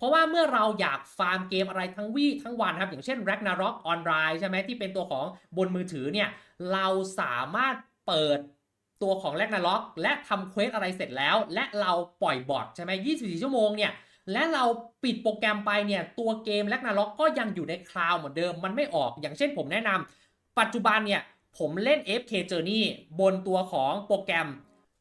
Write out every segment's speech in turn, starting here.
เพราะว่าเมื่อเราอยากฟาร์มเกมอะไรทั้งวี่ทั้งวันครับ อย่างเช่น Ragnarok Online ใช่ไหมที่เป็นตัวของบนมือถือเนี่ย เราสามารถเปิดตัวของ Ragnarok และทำเควสอะไรเสร็จแล้ว และเราปล่อยบอทใช่ไหม24 ชั่วโมงเนี่ย และเราปิดโปรแกรมไปเนี่ย ตัวเกม Ragnarok ก็ยังอยู่ในคลาวด์เหมือนเดิม มันไม่ออก อย่างเช่นผมแนะนำปัจจุบันเนี่ย ผมเล่น FK Journey บนตัวของโปรแกรม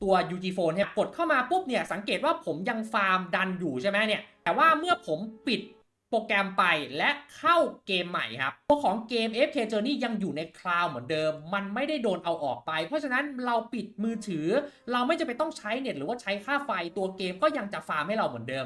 ตัว UG Phone เนี่ยกดเข้ามาปุ๊บเนี่ย สังเกตว่าผมยังฟาร์มดันอยู่ใช่ไหมเนี่ย แต่ว่าเมื่อผมปิดโปรแกรมไปและเข้าเกมใหม่ครับตัวของเกม FK Journey ยังอยู่ในคลาวด์เหมือนเดิม มันไม่ได้โดนเอาออกไป เพราะฉะนั้นเราปิดมือถือ เราไม่จะไปต้องใช้เน็ตหรือว่าใช้ค่าไฟตัวเกมก็ยังจะฟาร์มให้เราเหมือนเดิม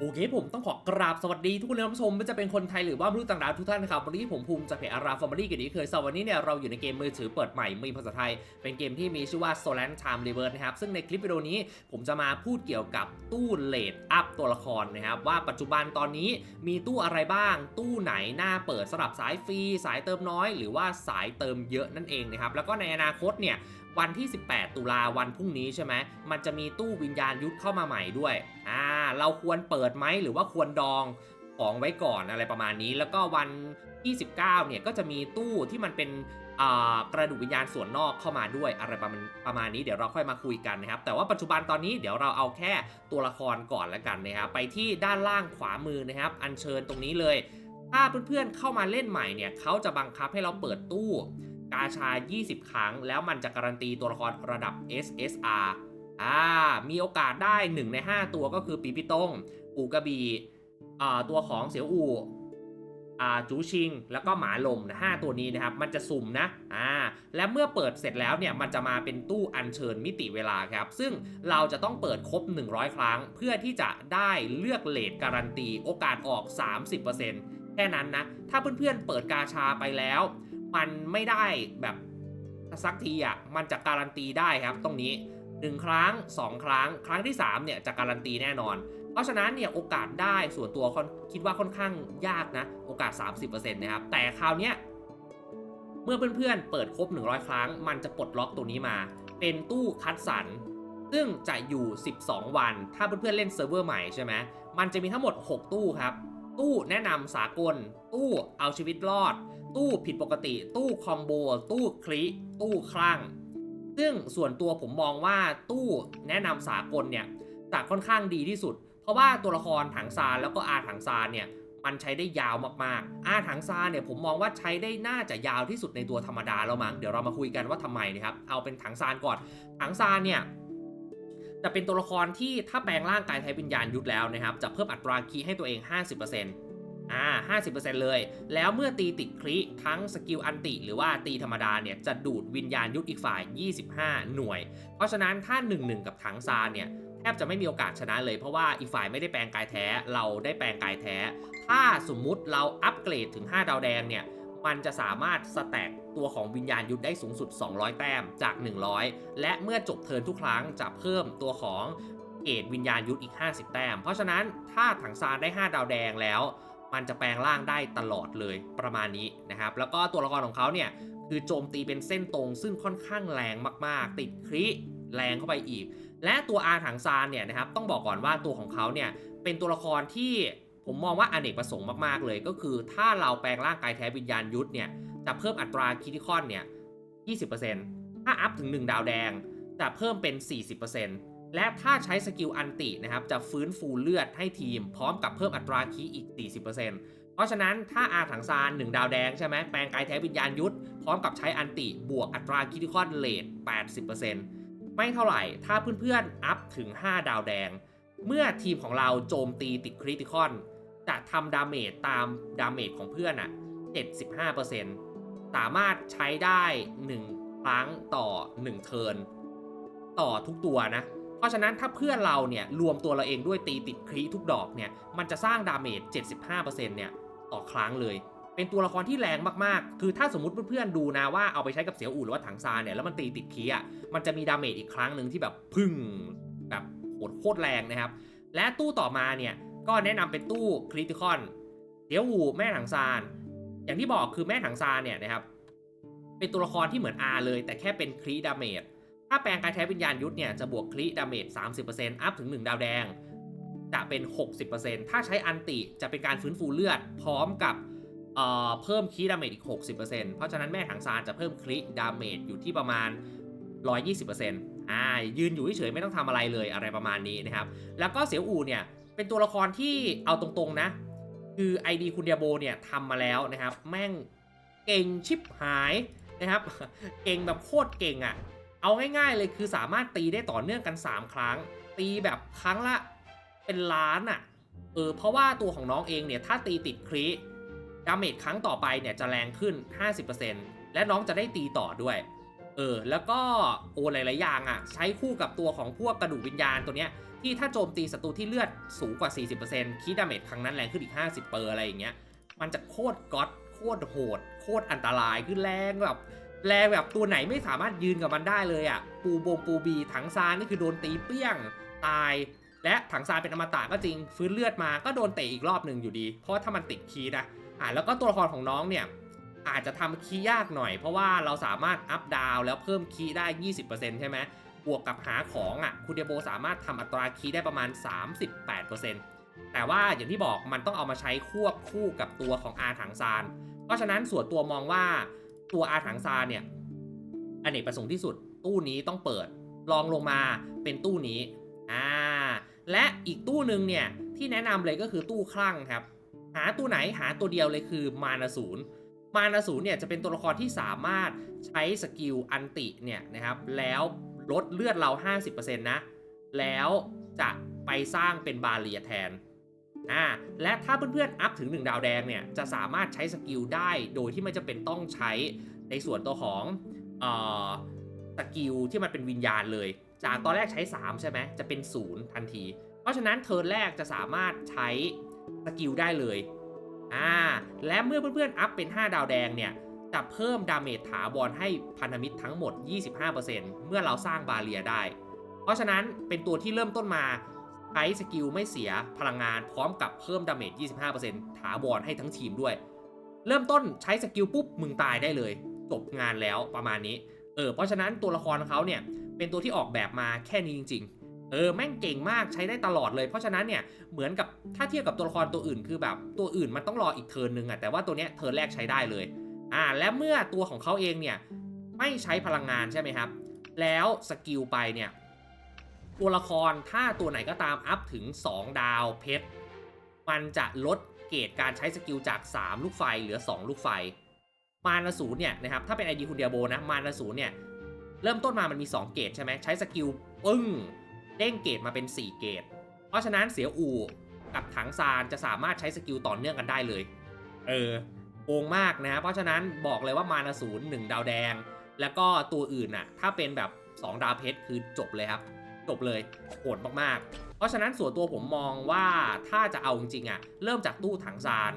โอเคผมต้องขอกราบสวัสดีทุกคนท่านผู้ชมไม่ว่าจะเป็นคนไทยหรือว่ามนุษย์ต่างดาวทุกท่านนะครับวันนี้ผมภูมิจากเพจอาราฟอร์มารีกันอีกเคยสวันนี้เนี่ยเราอยู่ในเกมมือถือเปิดใหม่มีภาษาไทย เป็นเกมที่มีชื่อว่า Solan Time Reverse นะครับซึ่งในคลิปวิดีโอนี้ผมจะมาพูดเกี่ยวกับตู้เลดอัพตัวละครนะครับว่าปัจจุบันตอนนี้มีตู้อะไรบ้าง ตู้ไหนหน้าเปิดสำหรับสายฟรีสายเติมน้อย หรือว่าสายเติมเยอะนั่นเองนะครับแล้วก็ในอนาคตเนี่ย วันที่ 18 ตุลาวันพรุ่งนี้ใช่ไหมมันจะมีตู้วิญญาณยุทธเข้ามาใหม่ด้วยอ่าเราควรเปิดไหมหรือว่าควรดองของไว้ก่อนอะไรประมาณนี้ แล้วก็วันที่ 19เนี่ยก็จะมีตู้ที่มันเป็นอ่ากระดูกวิญญาณส่วนนอกเข้ามาด้วยอะไรประมาณประมาณนี้เดี๋ยวเราค่อยมาคุยกันนะครับ แต่ว่าปัจจุบันตอนนี้เดี๋ยวเราเอาแค่ตัวละครก่อนแล้วกันนะครับไปที่ด้านล่างขวามือนะครับ อัญเชิญตรงนี้เลย ถ้าเพื่อนๆเข้ามาเล่นใหม่เนี่ยเขาจะบังคับให้เราเปิดตู้ กาชา 20 ครั้ง แล้วมันจะการันตีตัวละครระดับ SSR อ่า มีโอกาสได้ 1 ใน 5 ตัวก็คือปีปิต้ง อูกระบีอ่าตัวของเสียวอูอ่าจูชิง แล้วก็หมาลมนะ5ตัวนี้นะครับ มันจะสุ่มนะอ่าและเมื่อเปิดเสร็จแล้วเนี่ย มันจะมาเป็นตู้อัญเชิญมิติเวลาครับ ซึ่งเราจะต้องเปิดครบ 100 ครั้ง เพื่อที่จะได้เลือกเลทการันตีโอกาสออก 30%แค่นั้นนะ ถ้าเพื่อนๆเปิดกาชาไปแล้ว มันไม่ได้แบบสักทีอะมันจะการันตีได้ครับตรงนี้ 1 ครั้ง 2 ครั้ง ครั้งที่3เนี่ยจะการันตีแน่นอน เพราะฉะนั้นเนี่ยโอกาสได้ส่วนตัวค่อนคิดว่าค่อนข้างยากนะ โอกาส 30%นะครับ แต่คราวเนี้ยเมื่อเพื่อนๆเปิดครบ 100 ครั้ง มันจะปลดล็อกตัวนี้มา เป็นตู้คัดสรรซึ่งจะอยู่ 12 วัน ถ้าเพื่อนๆเล่นเซิร์ฟเวอร์ใหม่ใช่ไหมมันจะมีทั้งหมด 6 ตู้ครับ ตู้แนะนำสากล ตู้เอาชีวิตรอด ตู้ผิดปกติ ตู้คอมโบ ตู้คลิตู้คลั่ง ซึ่งส่วนตัวผมมองว่าตู้แนะนำสากลเนี่ยจะค่อนข้างดีที่สุด เพราะว่าตัวละครถังซานแล้วก็อาถังซานเนี่ยมันใช้ได้ยาวมากๆ อาถังซานเนี่ยผมมองว่าใช้ได้น่าจะยาวที่สุดในตัวธรรมดาแล้วมั้ง เดี๋ยวเรามาคุยกันว่าทำไมนะครับ เอาเป็นถังซานก่อน ถังซานเนี่ยจะเป็นตัวละครที่ถ้าแปลงร่างกายไทยวิญญาณยุทธแล้วนะครับ จะเพิ่มอัตราคีย์ให้ตัวเอง 50% อ่า50%เลย แล้วเมื่อตีติดคลิทั้งสกิลอันติ หรือว่าตีธรรมดาเนี่ยจะดูดวิญญาณยุทธอีกฝ่าย 25 หน่วย เพราะฉะนั้นถ้า 1-1 กับถังซานเนี่ยแทบจะไม่มีโอกาสชนะเลยเพราะว่าอีกฝ่ายไม่ได้แปลงกายแท้เราได้แปลงกายแท้ ถ้าสมมุติเราอัปเกรดถึง 5 ดาวแดงเนี่ยมันจะสามารถสแต็กตัวของวิญญาณยุทธได้สูงสุด 200 แต้มจาก 100 และเมื่อจบเทิร์นทุกครั้งจะเพิ่มตัวของเกรดวิญญาณยุทธอีก 50 แต้ม เพราะฉะนั้นถ้าถังซานได้ 5 ดาวแดงแล้ว มันจะแปลงร่างได้ตลอดเลยประมาณนี้นะครับ แล้วก็ตัวละครของเขาเนี่ยคือโจมตีเป็นเส้นตรงซึ่งค่อนข้างแรงมากๆ ติดคริแรงเข้าไปอีก และตัวอาถังซานเนี่ยนะครับต้องบอกก่อนว่าตัวของเขาเนี่ยเป็นตัวละครที่ผมมองว่าอเนกประสงค์มากๆเลย ก็คือถ้าเราแปลงร่างกายแท้วิญญาณยุทธเนี่ยจะเพิ่มอัตราคิติคอนเนี่ย 20%ถ้าอัพถึง 1 ดาวแดงจะเพิ่มเป็น 40% และถ้าใช้สกิลอันตินะครับจะฟื้นฟูเลือดให้ทีม พร้อมกับเพิ่มอัตราคีอีก 40%เพราะฉะนั้นถ้าอาถังซาน1ดาวแดงใช่ไหมแปลงกายแท้วิญญาณยุทธพร้อมกับใช้อันติบวกอัตราคิติคอนเลท80%ไม่เท่าไหร่ถ้าเพื่อนๆอัพถึง 5 ดาวแดง เมื่อทีมของเราโจมตีติดคริติคอนจะทำดาเมจตามดาเมจของเพื่อนอะ75%สามารถใช้ได้ 1 ครั้งต่อ 1 เทิร์นต่อทุกตัวนะ เพราะฉะนั้นถ้าเพื่อนเราเนี่ยรวมตัวเราเองด้วยตีติดครีทุกดอกเนี่ยมันจะสร้างดาเมจ 75%เนี่ยต่อครั้งเลย เป็นตัวละครที่แรงมากๆ คือถ้าสมมติเพื่อนๆดูนะว่าเอาไปใช้กับเสียวอู่หรือว่าถังซานเนี่ยแล้วมันตีติดคีอะมันจะมีดาเมจอีกครั้งหนึ่งที่แบบพึ่งแบบโหดโคตรแรงนะครับ และตู้ต่อมาเนี่ยก็แนะนำเป็นตู้คริติคอนเสียวอู่แม่ถังซาน อย่างที่บอกคือแม่ถังซานเนี่ยนะครับเป็นตัวละครที่เหมือน R เลย แต่แค่เป็นครีดาเมจ ถ้าแปลงกายแท้วิญญาณยุทธเนี่ยจะบวกครีดาเมจ 30%อัพถึง 1 ดาวแดง จะเป็น 60%ถ้าใช้อันติจะเป็นการฟื้นฟูเลือด พร้อมกับเอ่อเพิ่มครีดาเมจอีก 60%เพราะฉะนั้นแม่ถังซานจะเพิ่มครีดาเมจอยู่ที่ประมาณ 120%อ่ายืนอยู่เฉยไม่ต้องทำอะไรเลยอะไรประมาณนี้นะครับ แล้วก็เสียวอูเนี่ยเป็นตัวละครที่เอาตรงๆนะ คือ ID คุณเดียโบเนี่ยทำมาแล้วนะครับ แม่งเก่งชิบหายนะครับ เก่งแบบโคตรเก่งอะ่ะ เอาง่ายๆเลยคือสามารถตีได้ต่อเนื่องกัน 3 ครั้ง ตีแบบครั้งละเป็นล้านอะ่ะเออเพราะว่าตัวของน้องเองเนี่ยถ้าตีติดครีดาเมจครั้งต่อไปเนี่ยจะแรงขึ้น 50%และน้องจะได้ตีต่อด้วยเออแล้วก็โอ้หลายๆอย่างอะ่ะใช้คู่กับตัวของพวกกระดูกวิญญาณตัวเนี้ยที่ถ้าโจมตีศัตรูที่เลือดสูงกว่า 40%คีดาเมจครั้งนั้นแรงขึ้นอีก 50 เปอร์อะไรอย่างเงี้ยมันจะโคตรก๊อตโคตรโหด โคตรอันตรายคือแรงแบบ แรงแบบตัวไหนไม่สามารถยืนกับมันได้เลยอะ่ะ ปูบงปูบีถังซานนี่คือโดนตีเปี้ยงตาย และถังซานเป็นอมตะก็จริง ฟื้นเลือดมาก็โดนเตะอีกรอบหนึ่งอยู่ดี เพราะว่าถ้ามันติดคีย์นะอ่าแล้วก็ตัวละครของน้องเนี่ยอาจจะทำคีย์ยากหน่อย เพราะว่าเราสามารถอัพดาวแล้วเพิ่มคีย์ได้ 20%ใช่ไหมบวกกับหาของอะคุณเดโบสามารถทำอัตราคีย์ได้ประมาณ 38%แต่ว่าอย่างที่บอกมันต้องเอามาใช้ควบคู่กับตัวของอาถังซานเพราะฉะนั้นส่วนตัวมองว่า ตัวอาถังซานเนี่ยอเนกประสงค์ที่สุด ตู้นี้ต้องเปิดลองลงมาเป็นตู้นี้อ่าและอีกตู้หนึ่งเนี่ยที่แนะนำเลยก็คือตู้คลั่งครับ หาตัวไหนหาตัวเดียวเลยคือมานาศูนย์มานาศูนย์เนี่ยจะเป็นตัวละครที่สามารถใช้สกิลอันติเนี่ยนะครับแล้วลดเลือดเรา 50%นะแล้วจะไปสร้างเป็นบาเลียแทน อ่าและถ้าเพื่อนๆอัพถึง 1 ดาวแดงเนี่ยจะสามารถใช้สกิลได้โดยที่ไม่จำเป็นต้องใช้ในส่วนตัวของเอ่อสกิลที่มันเป็นวิญญาณเลย จากตอนแรกใช้ 3 ใช่ไหมจะเป็น 0 ทันที เพราะฉะนั้นเทิร์นแรกจะสามารถใช้สกิลได้เลยอ่าและเมื่อเพื่อนๆอัพเป็น 5 ดาวแดงเนี่ยจะเพิ่มดาเมจถาวรให้พันธมิตรทั้งหมด 25%เมื่อเราสร้างบาเรียได้ เพราะฉะนั้นเป็นตัวที่เริ่มต้นมา ใช้สกิลไม่เสียพลังงานพร้อมกับเพิ่มดาเมจ 25%ถาวรให้ทั้งทีมด้วย เริ่มต้นใช้สกิลปุ๊บมึงตายได้เลย จบงานแล้วประมาณนี้ เออ เพราะฉะนั้นตัวละครเขาเนี่ย เป็นตัวที่ออกแบบมาแค่นี้จริง ๆเออแม่งเก่งมากใช้ได้ตลอดเลย เพราะฉะนั้นเนี่ยเหมือนกับถ้าเทียบกับตัวละครตัวอื่นคือแบบตัวอื่นมันต้องรออีกเทิร์นนึงอะแต่ว่าตัวเนี้ยเทิร์นแรกใช้ได้เลยอ่าและเมื่อตัวของเขาเองเนี่ยไม่ใช้พลังงานใช่ไหมครับ แล้วสกิลไปเนี่ย ตัวละครถ้าตัวไหนก็ตามอัพถึง 2 ดาวเพชร มันจะลดเกรดการใช้สกิลจาก 3 ลูกไฟเหลือ 2 ลูกไฟ มานาศูนเนี่ยนะครับถ้าเป็น ID คุณเดียโบนะมานาศูนเนี่ยเริ่มต้นมามันมี 2 เกรดใช่ไหมใช้สกิลปึ้งเด้งเกรดมาเป็น 4 เกรด เพราะฉะนั้นเสียอูกับถังซานจะสามารถใช้สกิลต่อเนื่องกันได้เลย เออโกงมากนะเพราะฉะนั้นบอกเลยว่ามานาศูนย์หนึ่งดาวแดง แล้วก็ตัวอื่นน่ะถ้าเป็นแบบ 2 ดาวเพชรคือจบเลยครับ จบเลยโหดมากๆ เพราะฉะนั้นส่วนตัวผมมองว่าถ้าจะเอาจริงๆอะเริ่มจากตู้ถังซาน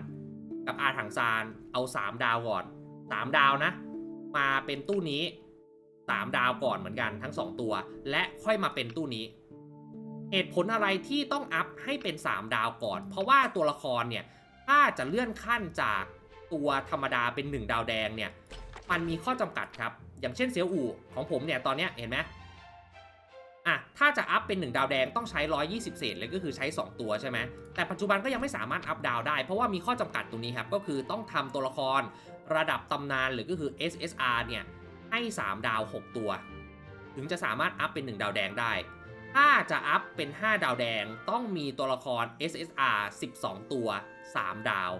กับอาถังซานเอา 3 ดาวก่อน 3 ดาวนะ มาเป็นตู้นี้ 3 ดาวก่อนเหมือนกันทั้ง 2 ตัว และค่อยมาเป็นตู้นี้เหตุผลอะไรที่ต้องอัพให้เป็น 3 ดาวก่อน เพราะว่าตัวละครเนี่ยถ้าจะเลื่อนขั้นจากตัวธรรมดาเป็น 1 ดาวแดงเนี่ยมันมีข้อจำกัดครับ อย่างเช่นเซียวอู่ของผมเนี่ยตอนเนี้ยเห็นไหม อะถ้าจะอัพเป็น 1 ดาวแดงต้องใช้ 120 เศษเลยก็คือใช้ 2 ตัวใช่ไหมแต่ปัจจุบันก็ยังไม่สามารถอัพดาวได้ เพราะว่ามีข้อจำกัดตรงนี้ครับ ก็คือต้องทำตัวละครระดับตำนานหรือก็คือ SSR เนี่ยให้ 3 ดาว 6 ตัว ถึงจะสามารถอัพเป็น 1 ดาวแดงได้ ถ้าจะอัพเป็น 5 ดาวแดงต้องมีตัวละคร SSR 12 ตัว 3 ดาว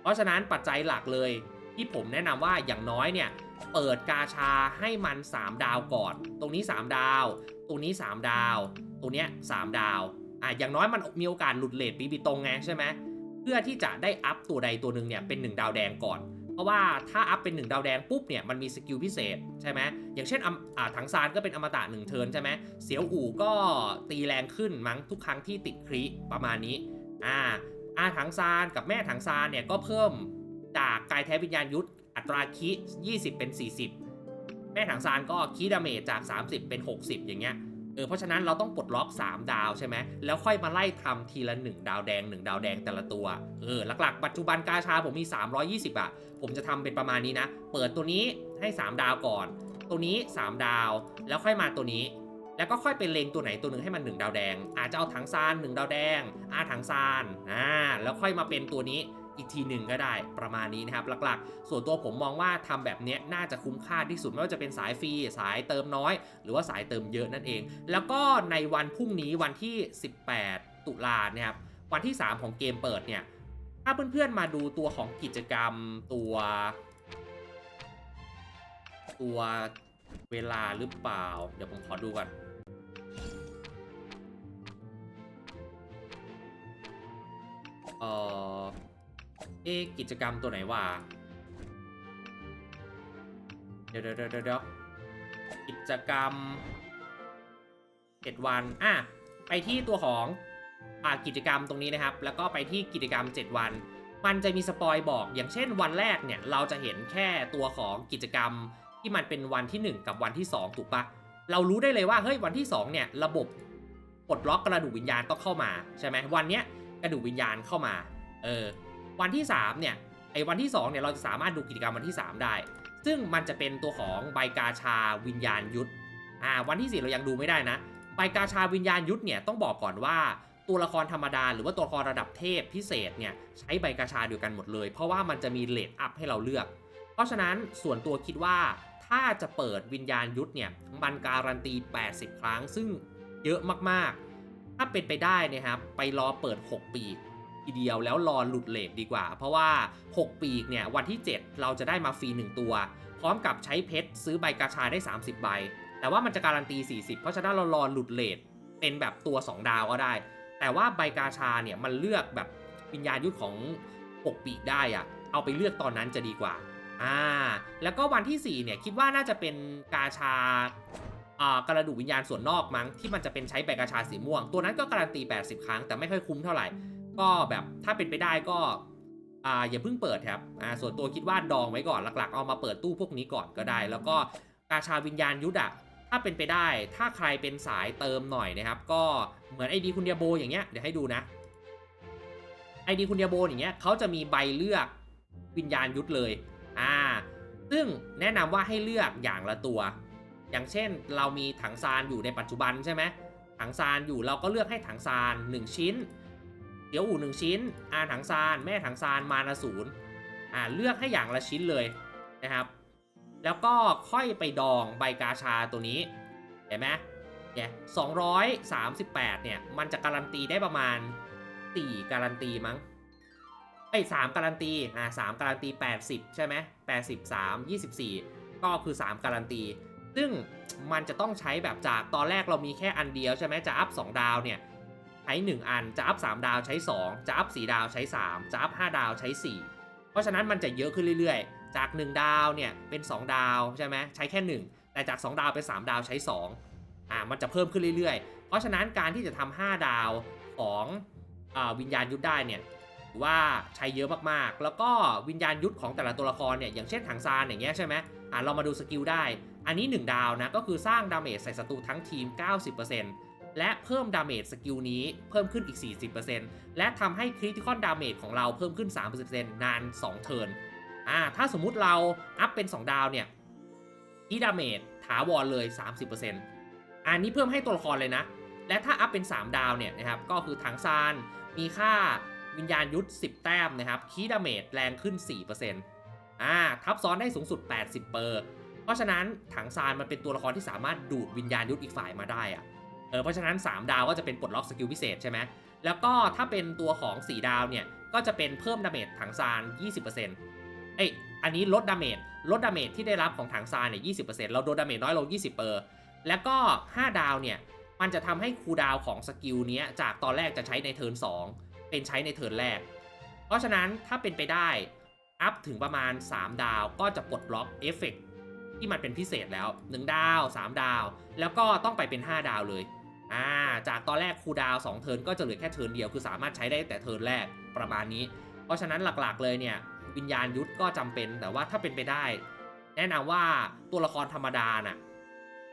เพราะฉะนั้นปัจจัยหลักเลยที่ผมแนะนำว่าอย่างน้อยเนี่ยเปิดกาชาให้มัน 3 ดาวก่อน ตรงนี้ 3 ดาว ตรงนี้ 3 ดาวตรงเนี้ย3ดาวอะอย่างน้อยมันมีโอกาสหลุดเลทปีบีตรงไงใช่ไหมเพื่อที่จะได้อัพตัวใดตัวหนึ่งเนี่ยเป็น 1 ดาวแดงก่อน เพราะว่าถ้าอัพเป็น 1 ดาวแดงปุ๊บเนี่ยมันมีสกิลพิเศษใช่ไหมอย่างเช่นอำอ่าถังซานก็เป็นอมตะ1เทิร์นใช่ไหมเสียวอู่ก็ตีแรงขึ้นมั้งทุกครั้งที่ติดคริประมาณนี้อ่าอาถังซานกับแม่ถังซานเนี่ยก็เพิ่มจากกายแท้วิญญาณยุทธอัตราคิ 20 เป็น 40 แม่ถังซานก็คีดาเมจจาก 30 เป็น 60 อย่างเงี้ยเออเพราะฉะนั้นเราต้องปลดล็อก 3 ดาวใช่ไหมแล้วค่อยมาไล่ทำทีละ 1 ดาวแดง 1 ดาวแดงแต่ละตัวเออหลักๆ ปัจจุบันกาชาผมมี 320อะผมจะทำเป็นประมาณนี้นะ เปิดตัวนี้ให้ 3 ดาวก่อน ตัวนี้ 3 ดาว แล้วค่อยมาตัวนี้ แล้วก็ค่อยไปเลงตัวไหนตัวหนึ่งให้มัน 1 ดาวแดง อาจจะเอาถังซาน1ดาวแดงอาถังซานอ่าแล้วค่อยมาเป็นตัวนี้ อีกทีหนึ่งก็ได้ประมาณนี้นะครับ หลักๆ ส่วนตัวผมมองว่าทำแบบนี้น่าจะคุ้มค่าที่สุด ไม่ว่าจะเป็นสายฟรีสายเติมน้อย หรือว่าสายเติมเยอะนั่นเอง แล้วก็ในวันพรุ่งนี้วันที่ 18 ตุลาเนี่ยครับวันที่ 3 ของเกมเปิดเนี่ยถ้าเพื่อนๆมาดูตัวของกิจกรรมตัว ตัวเวลาหรือเปล่า เดี๋ยวผมขอดูก่อนเอ่อ เอกิจกรรมตัวไหนวะเดี๋ยวเดี๋ยวเดี๋ยวเดี๋ยวกิจกรรมเจ็ดวัน อะ ไปที่ตัวของอ่ากิจกรรมตรงนี้นะครับ แล้วก็ไปที่กิจกรรม 7 วัน มันจะมีสปอยบอก อย่างเช่นวันแรกเนี่ย เราจะเห็นแค่ตัวของกิจกรรมที่มันเป็นวันที่ 1 กับวันที่ 2 ถูกปะเรารู้ได้เลยว่า เฮ้ย วันที่ 2 เนี่ย ระบบปลดล็อกกระดูกวิญญาณต้องเข้ามา ใช่ไหมวันเนี้ยกระดูกวิญญาณเข้ามา เออ วันที่3เนี่ยไอ้วันที่2เนี่ยเราจะสามารถดูกิจกรรมวันที่ 3 ได้ ซึ่งมันจะเป็นตัวของใบกาชาวิญญาณยุทธอ่าวันที่ 4 เรายังดูไม่ได้นะใบกาชาวิญญาณยุทธเนี่ยต้องบอกก่อนว่าตัวละครธรรมดาหรือว่าตัวละครระดับเทพพิเศษเนี่ยใช้ใบกาชาเดียวกันหมดเลย เพราะว่ามันจะมีเลทอัพให้เราเลือก เพราะฉะนั้นส่วนตัวคิดว่าถ้าจะเปิดวิญญาณยุทธเนี่ยมันการันตี 80 ครั้ง ซึ่งเยอะมากๆ ถ้าเป็นไปได้นะครับไปรอเปิด 6 ปี ทีเดียวแล้วรอหลุดเลทดีกว่า เพราะว่า 6 ปีกเนี่ยวันที่ 7 เราจะได้มาฟรี 1 ตัว พร้อมกับใช้เพชรซื้อใบกาชาได้ 30 ใบ แต่ว่ามันจะการันตี 40 เพราะฉะนั้นเรารอหลุดเลทเป็นแบบตัว 2 ดาวก็ได้ แต่ว่าใบกาชาเนี่ยมันเลือกแบบวิญญาณยุทธของ 6 ปีกได้อะเอาไปเลือกตอนนั้นจะดีกว่าอ่าแล้วก็วันที่ 4 เนี่ยคิดว่าน่าจะเป็นกาชากระดูกวิญญาณส่วนนอกมั้งที่มันจะเป็นใช้ใบกาชาสีม่วง ตัวนั้นก็การันตี 80 ครั้งแต่ไม่ค่อยคุ้มเท่าไหร่ ก็แบบถ้าเป็นไปได้ก็อ่าอย่าเพิ่งเปิดครับอ่าส่วนตัวคิดว่าดองไว้ก่อนหลักๆ เอามาเปิดตู้พวกนี้ก่อนก็ได้ แล้วก็กาชาวิญญาณยุทธอะถ้าเป็นไปได้ ถ้าใครเป็นสายเติมหน่อยนะครับ ก็เหมือนไอดีคุณเดียโบอย่างเงี้ยเดี๋ยวให้ดูนะไอดีคุณเดียโบอย่างเงี้ยเขาจะมีใบเลือกวิญญาณยุทธเลย อ่า ซึ่งแนะนำว่าให้เลือกอย่างละตัว อย่างเช่นเรามีถังซานอยู่ในปัจจุบันใช่ไหมถังซานอยู่เราก็เลือกให้ถังซาน1 ชิ้น เดี๋ยวอู่หนึ่งชิ้น อาถังซาน แม่ถังซาน มานาศูนย์อ่าเลือกให้อย่างละชิ้นเลยนะครับ แล้วก็ค่อยไปดองใบกาชาตัวนี้ เห็นไหมเนี่ยสองร้อยสามสิบแปดเนี่ย มันจะการันตีได้ประมาณสี่การันตีมั้งไอ้สามการันตี อ่าสามการันตีแปดสิบใช่ไหมแปดสิบสามยี่สิบสี่ก็คือสามการันตี ซึ่งมันจะต้องใช้แบบจากตอนแรกเรามีแค่อันเดียวใช่ไหมจะอัพสองดาวเนี่ย ใช้1อันจะอัพ3ดาวใช้2จะอัพ4ดาวใช้3จะอัพ5ดาวใช้ 4 เพราะฉะนั้นมันจะเยอะขึ้นเรื่อยๆ จาก 1 ดาวเนี่ยเป็น 2 ดาวใช่ไหมใช้แค่ 1 แต่จาก 2 ดาวเป็น 3 ดาวใช้2อ่ามันจะเพิ่มขึ้นเรื่อยๆ เพราะฉะนั้นการที่จะทำ5ดาวของอวิญญาณยุทธได้เนี่ยว่าใช้เยอะมากๆ แล้วก็วิญญาณยุทธของแต่ละตัวละครเนี่ยอย่างเช่นถังซานอย่างเงี้ยใช่ไหมอ่าเรามาดูสกิลได้ อันนี้ 1 ดาวนะก็คือสร้างดาเมจใส่ศัตรูทั้งทีม 90% และเพิ่มดาเมจสกิลนี้เพิ่มขึ้นอีก 40%และทำให้คริติคอนดาเมจของเราเพิ่มขึ้น 30%นาน 2 เทิร์นอ่าถ้าสมมุติเราอัพเป็น 2 ดาวเนี่ยที่ดาเมจถาวรเลย 30%อันนี้เพิ่มให้ตัวละครเลยนะ และถ้าอัพเป็น 3 ดาวเนี่ยนะครับก็คือถังซานมีค่าวิญญาณยุทธ 10 แต้มนะครับคีดาเมจแรงขึ้น 4%อ่าทับซ้อนได้สูงสุด 80 เปอร์ เพราะฉะนั้นถังซานมันเป็นตัวละครที่สามารถดูดวิญญาณยุทธอีกฝ่ายมาได้อะ เออเพราะฉะนั้น 3 ดาวก็จะเป็นปลดล็อกสกิลพิเศษใช่ไหมแล้วก็ถ้าเป็นตัวของ 4 ดาวเนี่ย ก็จะเป็นเพิ่มดาเมจถังซาน 20%เอ้ยอันนี้ลดดาเมจลดดาเมจที่ได้รับของถังซานเนี่ย20%เราโดนดาเมจน้อยลง 20เปอร์แล้วก็ 5 ดาวเนี่ย มันจะทำให้คูดาวของสกิลนี้จากตอนแรกจะใช้ในเทิร์น2 เป็นใช้ในเทิร์นแรก เพราะฉะนั้นถ้าเป็นไปได้ อัพถึงประมาณ 3 ดาวก็จะปลดล็อกเอฟเฟกต์ที่มันเป็นพิเศษแล้ว 1 ดาว 3 ดาว แล้วก็ต้องไปเป็น 5 ดาวเลย อ่าจากตอนแรกคูดาวน์2เทิร์นก็จะเหลือแค่เทิร์นเดียวคือสามารถใช้ได้แต่เทิร์นแรกประมาณนี้ เพราะฉะนั้นหลักๆเลยเนี่ยวิญญาณยุทธก็จำเป็นแต่ว่าถ้าเป็นไปได้ แนะนำว่าตัวละครธรรมดาน่ะ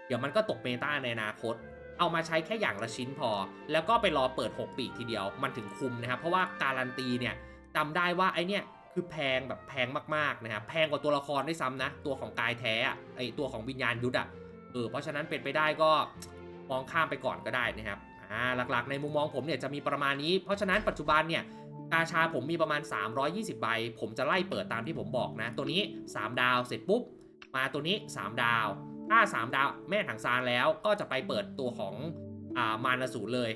เดี๋ยวมันก็ตกเมตาในอนาคต เอามาใช้แค่อย่างละชิ้นพอ แล้วก็ไปรอเปิด 6 ปีทีเดียวมันถึงคุมนะครับ เพราะว่าการันตีเนี่ยจำได้ว่าไอเนี่ยคือแพงแบบแพงมากๆนะครับแพงกว่าตัวละครได้วยซ้ำนะ ตัวของกายแท้อะไอตัวของวิญญาณยุทธอะเออเพราะฉะนั้นเป็นไปได้ก็ มองข้ามไปก่อนก็ได้นะครับอ่าหลักๆ ในมุมมองผมเนี่ยจะมีประมาณนี้ เพราะฉะนั้นปัจจุบันเนี่ยกาชาผมมีประมาณ 320 ใบ ผมจะไล่เปิดตามที่ผมบอกนะ ตัวนี้ 3 ดาวเสร็จปุ๊บ มาตัวนี้ 3 ดาว ถ้า 3 ดาวแม่ถังซานแล้วก็จะไปเปิดตัวของอ่ามานสูรเลย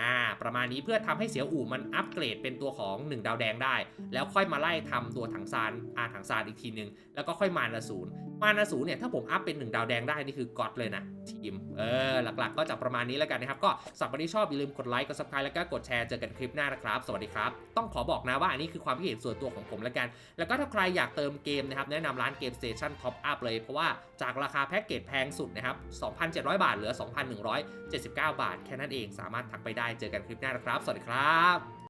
อ่าประมาณนี้เพื่อทำให้เสียวอู่มันอัปเกรดเป็นตัวของ 1 ดาวแดงได้ แล้วค่อยมาไล่ทำตัวถังซานอาถังซานอีกทีนึง แล้วก็ค่อยมานาศูนย์ มานาศูเนี่ยถ้าผมอัพเป็น1ดาวแดงได้นี่คือก๊อตเลยนะทีม เออ หลักๆ ก็จะประมาณนี้แล้วกันนะครับ ก็สำหรับวันนี้ชอบอย่าลืมกดไลค์กด subscribe แล้วก็กดแชร์เจอกันคลิปหน้านะครับ สวัสดีครับ ต้องขอบอกนะว่าอันนี้คือความคิดเห็นส่วนตัวของผมแล้วกัน แล้วก็ถ้าใครอยากเติมเกมนะครับแนะนำร้านเกม Station Top Up เลย เพราะว่าจากราคาแพ็กเกจแพงสุดนะครับ 2,700 บาทเหลือ 2,179 บาท แค่นั้นเองสามารถทักไปได้เจอกันคลิปหน้านะครับ สวัสดีครับ